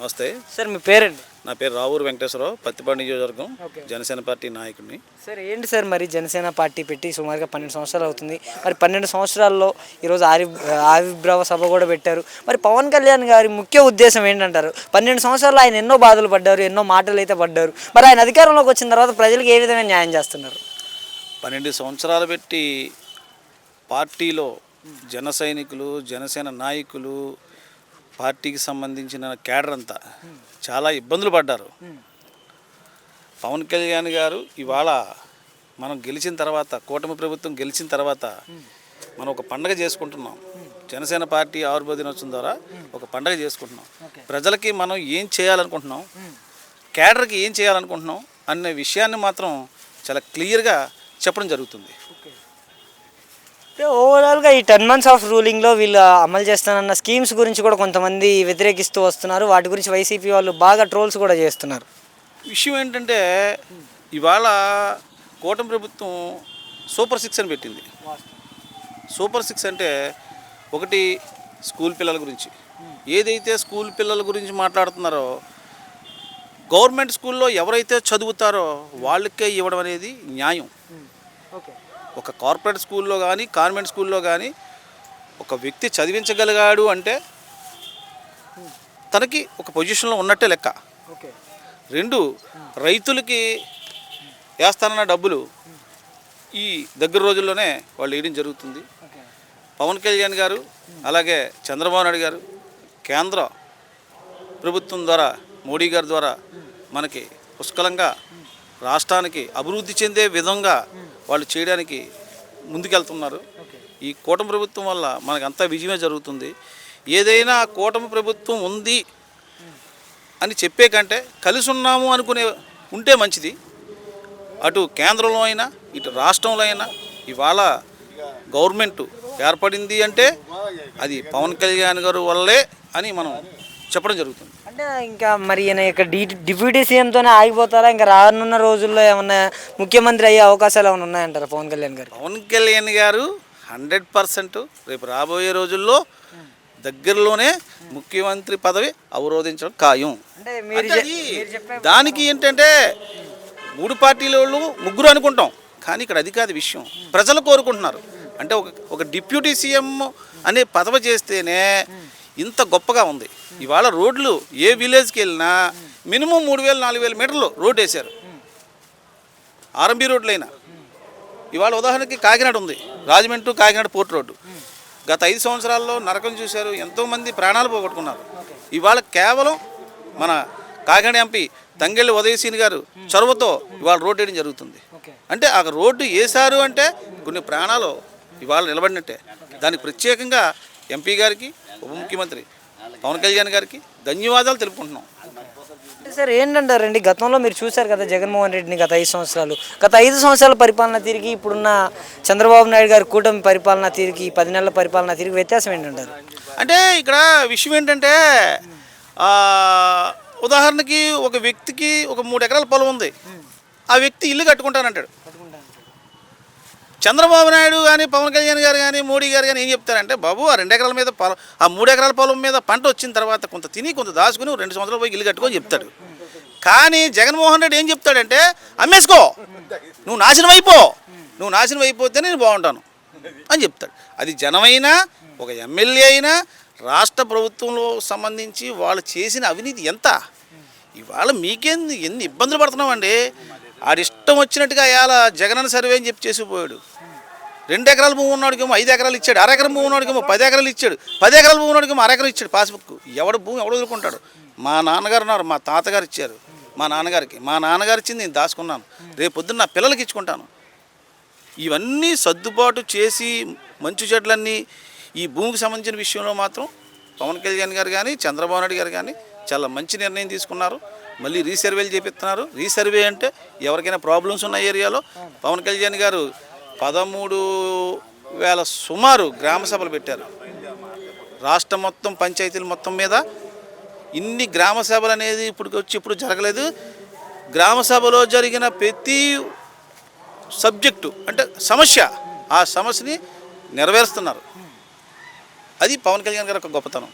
నమస్తే. సార్ మీ పేరండి? నా పేరు రావూరు వెంకటేశ్వరరావు పత్తిపాడు నియోజకవర్గం. జనసేన పార్టీ నాయకుడిని. సార్ ఏంటి సార్ మరి జనసేన పార్టీ పెట్టి సుమారుగా పన్నెండు సంవత్సరాలు అవుతుంది. మరి పన్నెండు సంవత్సరాల్లో ఈరోజు ఆవి ఆవిర్భావ సభ కూడా పెట్టారు. మరి పవన్ కళ్యాణ్ గారి ముఖ్య ఉద్దేశం ఏంటంటారు? పన్నెండు సంవత్సరాలు ఆయన ఎన్నో బాధలు పడ్డారు ఎన్నో మాటలు అయితే పడ్డారు. మరి ఆయన అధికారంలోకి వచ్చిన తర్వాత ప్రజలకు ఏ విధమైన న్యాయం చేస్తున్నారు? పన్నెండు సంవత్సరాలు పెట్టి పార్టీలో జన సైనికులు జనసేన నాయకులు పార్టీకి సంబంధించిన కేడర్ అంతా చాలా ఇబ్బందులు పడ్డారు. పవన్ కళ్యాణ్ గారు ఇవాళ మనం గెలిచిన తర్వాత కూటమి ప్రభుత్వం గెలిచిన తర్వాత మనం ఒక పండగ చేసుకుంటున్నాం. జనసేన పార్టీ ఆవిర్భావ దినోత్సవం ద్వారా ఒక పండగ చేసుకుంటున్నాం. ప్రజలకి మనం ఏం చేయాలనుకుంటున్నాం? కేడర్కి ఏం చేయాలనుకుంటున్నాం? అనే విషయాన్ని మాత్రం చాలా క్లియర్గా చెప్పడం జరుగుతుంది. ఓవరాల్గా ఈ టెన్ మంత్స్ ఆఫ్ రూలింగ్లో వీళ్ళు అమలు చేస్తానన్న స్కీమ్స్ గురించి కూడా కొంతమంది వ్యతిరేకిస్తూ వస్తున్నారు. వాటి గురించి వైసీపీ వాళ్ళు బాగా ట్రోల్స్ కూడా చేస్తున్నారు. విషయం ఏంటంటే ఇవాళ కూటమి ప్రభుత్వం సూపర్ సిక్స్ అని పెట్టింది. సూపర్ సిక్స్ అంటే ఒకటి స్కూల్ పిల్లల గురించి. ఏదైతే స్కూల్ పిల్లల గురించి మాట్లాడుతున్నారో గవర్నమెంట్ స్కూల్లో ఎవరైతే చదువుతారో వాళ్ళకే ఇవ్వడం అనేది న్యాయం. ఓకే ఒక కార్పొరేట్ స్కూల్లో కానీ కాన్వెంట్ స్కూల్లో కానీ ఒక వ్యక్తి చదివించగలిగాడు అంటే తనకి ఒక పొజిషన్లో ఉన్నట్టే లెక్క. రెండు రైతులకి వేస్తానన్న డబ్బులు ఈ దగ్గర రోజుల్లోనే వాళ్ళు వేయడం జరుగుతుంది. పవన్ కళ్యాణ్ గారు అలాగే చంద్రబాబు నాయుడు గారు కేంద్ర ప్రభుత్వం ద్వారా మోడీ గారి ద్వారా మనకి పుష్కలంగా రాష్ట్రానికి అభివృద్ధి చెందే విధంగా వాళ్ళు చేయడానికి ముందుకెళ్తున్నారు. ఈ కూటమి ప్రభుత్వం వల్ల మనకు అంతా విజయమే జరుగుతుంది. ఏదైనా కూటమి ప్రభుత్వం ఉంది అని చెప్పే కంటే కలిసి ఉన్నాము అనుకునే ఉంటే మంచిది. అటు కేంద్రంలో అయినా ఇటు రాష్ట్రంలో అయినా ఇవాళ గవర్నమెంట్ ఏర్పడింది అంటే అది పవన్ కళ్యాణ్ గారు వల్లే అని మనం చెప్పడం జరుగుతుంది. అంటే ఇంకా మరి ఈయన ఇక డి డిప్యూటీ సీఎంతోనే ఆగిపోతారా? ఇంకా రానున్న రోజుల్లో ఏమన్నా ముఖ్యమంత్రి అయ్యే అవకాశాలు ఏమైనా ఉన్నాయంటారా పవన్ కళ్యాణ్ గారు? పవన్ కళ్యాణ్ గారు హండ్రెడ్ పర్సెంట్ రేపు రాబోయే రోజుల్లో దగ్గరలోనే ముఖ్యమంత్రి పదవి అవరోధించడం ఖాయం. అంటే దానికి ఏంటంటే మూడు పార్టీల వాళ్ళు ముగ్గురు అనుకుంటాం కానీ ఇక్కడ అది కాదు విషయం. ప్రజలు కోరుకుంటున్నారు. అంటే ఒక ఒక డిప్యూటీ సీఎం అనే పదవి చేస్తేనే ఇంత గొప్పగా ఉంది. ఇవాళ రోడ్లు ఏ విలేజ్కి వెళ్ళినా మినిమం మూడు వేలు నాలుగు వేల మీటర్లు రోడ్ వేశారు. ఆర్ఎంబీ రోడ్లైనా. ఇవాళ ఉదాహరణకి కాకినాడ ఉంది. Rajahmundry Kakinada port road. గత ఐదు సంవత్సరాల్లో నరకం చూశారు. ఎంతోమంది ప్రాణాలు పోగొట్టుకున్నారు. ఇవాళ కేవలం మన కాకినాడ ఎంపీ తంగెళ్ళి ఉదయసీని గారు చొరవతో ఇవాళ రోడ్డు వేయడం జరుగుతుంది. అంటే ఆ రోడ్డు వేశారు అంటే కొన్ని ప్రాణాలు ఇవాళ నిలబడినట్టే. దానికి ప్రత్యేకంగా ఎంపీ గారికి ఉప ముఖ్యమంత్రి పవన్ కళ్యాణ్ గారికి ధన్యవాదాలు తెలుపుకుంటున్నాం. అంటే సార్ ఏంటంటారండి? గతంలో మీరు చూశారు కదా జగన్మోహన్ రెడ్డిని గత ఐదు సంవత్సరాలు. గత ఐదు సంవత్సరాల పరిపాలన తీరికి ఇప్పుడున్న చంద్రబాబు నాయుడు గారి కూటమి పరిపాలన తీరికి పది నెలల పరిపాలన తీరికి వ్యత్యాసం ఏంటంటారు? అంటే ఇక్కడ విషయం ఏంటంటే ఉదాహరణకి ఒక వ్యక్తికి ఒక మూడు ఎకరాల పొలం ఉంది. ఆ వ్యక్తి ఇల్లు కట్టుకుంటానంటాడు. చంద్రబాబు నాయుడు కానీ పవన్ కళ్యాణ్ గారు కానీ మోడీ గారు కానీ ఏం చెప్తారంటే బాబు ఆ రెండు ఎకరాల మీద పొలం ఆ మూడు ఎకరాల పొలం మీద పంట వచ్చిన తర్వాత కొంత తిని కొంత దాచుకుని రెండు సంవత్సరాలు పోయి ఇల్లు కట్టుకొని చెప్తాడు. కానీ జగన్మోహన్ రెడ్డి ఏం చెప్తాడంటే అమ్మేసుకో నువ్వు నాశనం అయిపో నువ్వు నాశనం అయిపోతే నేను బాగుంటాను అని చెప్తాడు. అది జనమైనా ఒక ఎమ్మెల్యే అయినా రాష్ట్ర ప్రభుత్వంలో సంబంధించి వాళ్ళు చేసిన అవినీతి ఎంత? ఇవాళ మీకేంది ఎన్ని ఇబ్బందులు పడుతున్నామండి? ఆడిష్టం వచ్చినట్టుగా ఇవాళ జగనన్న సర్వే అని చెప్పి చేసిపోయాడు. రెండు ఎకరాల భూమి ఉన్నవాడికేమో ఐదు ఎకరాలు ఇచ్చాడు. అర ఎకరం భూమి ఉన్నవాడికేమో పది ఎకరాలు ఇచ్చాడు. పది ఎకరాల భూమి ఉన్నవాడికేమో అర ఎకరం ఇచ్చాడు పాస్బుక్ ఎవడు భూమి ఎవడు వదులుకుంటాడు? మా నాన్నగారు ఉన్నారు మా తాతగారు ఇచ్చారు. మా నాన్నగారికి. మా నాన్నగారు ఇచ్చింది నేను దాచుకున్నాను. రేపు పొద్దున్న నా పిల్లలకి ఇచ్చుకుంటాను. ఇవన్నీ సర్దుబాటు చేసి మంచు చెట్లన్నీ ఈ భూమికి సంబంధించిన విషయంలో మాత్రం పవన్ కళ్యాణ్ గారు కానీ చంద్రబాబు నాయుడు గారు కానీ చాలా మంచి నిర్ణయం తీసుకున్నారు. మళ్ళీ రీసర్వేలు చేపిస్తున్నారు. రీసర్వే అంటే ఎవరికైనా ప్రాబ్లమ్స్ ఉన్న ఏరియాలో పవన్ కళ్యాణ్ గారు పదమూడు వేల సుమారు గ్రామ సభలు పెట్టారు. రాష్ట్రం మొత్తం పంచాయతీలు మొత్తం మీద ఇన్ని గ్రామ సభలు అనేది ఇప్పుడు వచ్చి ఇప్పుడు జరగలేదు. గ్రామ సభలో జరిగిన ప్రతి సబ్జెక్టు అంటే సమస్య ఆ సమస్యని నెరవేరుస్తున్నారు. అది పవన్ కళ్యాణ్ గారి ఒక గొప్పతనం.